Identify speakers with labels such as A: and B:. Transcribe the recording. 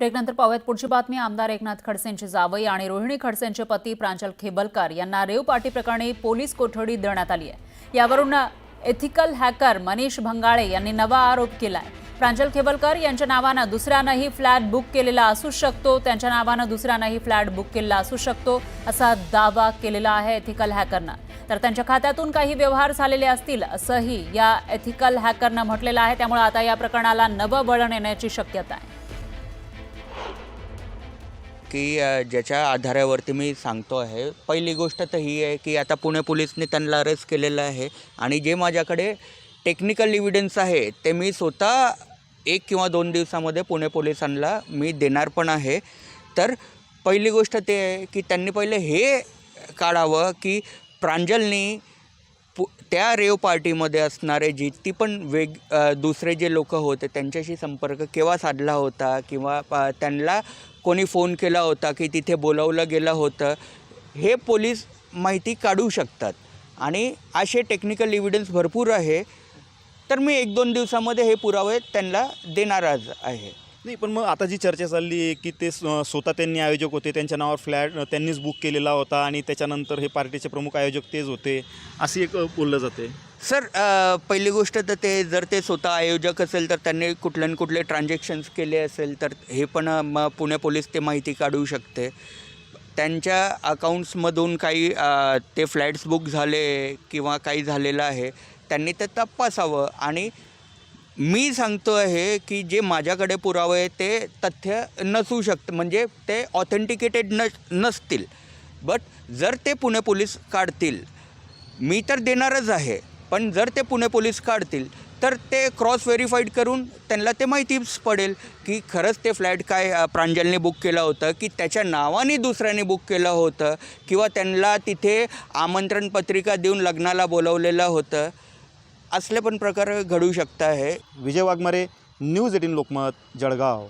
A: ब्रेकनंतर पाहूयात. पुढची बातमी आमदार एकनाथ खडसेंची जावई आणि रोहिणी खडसेंचे पती प्रांजल खेबलकर यांना रेव पार्टी प्रकरणी पोलीस कोठडी देण्यात आली आहे. यावरून एथिकल हॅकर मनीष भंगाळे यांनी नवा आरोप केलाय. प्रांजल खेबलकर यांच्या नावानं दुसऱ्यानंही फ्लॅट बुक केलेला असू शकतो. त्यांच्या नावानं दुसऱ्यानंही फ्लॅट बुक केलेला असू शकतो असा दावा केलेला आहे एथिकल हॅकरनं तर त्यांच्या खात्यातून काही व्यवहार झालेले असतील असंही या एथिकल हॅकरनं म्हटलेलं आहे. त्यामुळे आता या प्रकरणाला नवं वळण येण्याची शक्यता आहे.
B: की ज्याच्या आधारावरती मी सांगतो आहे. पहिली गोष्ट तर ही आहे की आता पुणे पोलिसने त्यांना अरेस्ट केलेलं आहे आणि जे माझ्याकडे टेक्निकल इव्हिडन्स आहे ते मी स्वतः एक किंवा दोन दिवसामध्ये पुणे पोलिसांना मी देणार पण आहे. तर पहिली गोष्ट ते आहे की त्यांनी पहिले हे काढावं की प्रांजलनी पु त्या रेव पार्टीमध्ये असणारे जी ती पण वेग दुसरे जे लोक होते त्यांच्याशी संपर्क केव्हा साधला होता किंवा त्यांना कोणी फोन केला होता की तिथे बोलावलं गेलं होतं हे पोलीस माहिती काढू शकतात. आणि असे टेक्निकल इव्हिडन्स भरपूर आहे. तर मी एक दोन दिवसामध्ये हे पुरावे त्यांना देणारच आहे.
C: नाही पण मग आता जी चर्चा चालली आहे की ते स्वतः त्यांनी आयोजक होते त्यांच्या नावावर फ्लॅट त्यांनीच बुक केलेला होता आणि त्याच्यानंतर हे पार्टीचे प्रमुख आयोजक तेच होते असे एक बोललं जाते.
B: सर पहिली गोष्ट तर ते जर ते स्वतः आयोजक असेल तर त्यांनी कुठले न कुठले ट्रान्झॅक्शन्स केले असेल तर हे पण मग पुणे पोलीस ते माहिती काढू शकते. त्यांच्या अकाउंट्समधून काही ते फ्लॅट्स बुक झाले किंवा काही झालेलं आहे त्यांनी ते तपासावं आणि मी सांगतो आहे की जे माझ्याकडे पुरावे आहे ते तथ्य नसू शकतं म्हणजे ते ऑथेंटिकेटेड न नसतील. बट जर ते पुणे पोलीस काढतील मी तर देणारच आहे पण जर ते पुणे पोलीस काढतील तर ते क्रॉस व्हेरीफाईड करून त्यांना ते माहितीच पडेल की खरंच ते फ्लॅट काय प्रांजलने बुक केलं होतं की त्याच्या नावाने दुसऱ्याने बुक केलं होतं किंवा त्यांना तिथे आमंत्रण पत्रिका देऊन लग्नाला बोलवलेलं होतं. असले पण प्रकार घडू शकता आहे
C: विजय वाघमारे न्यूज एटीन लोकमत जळगाव.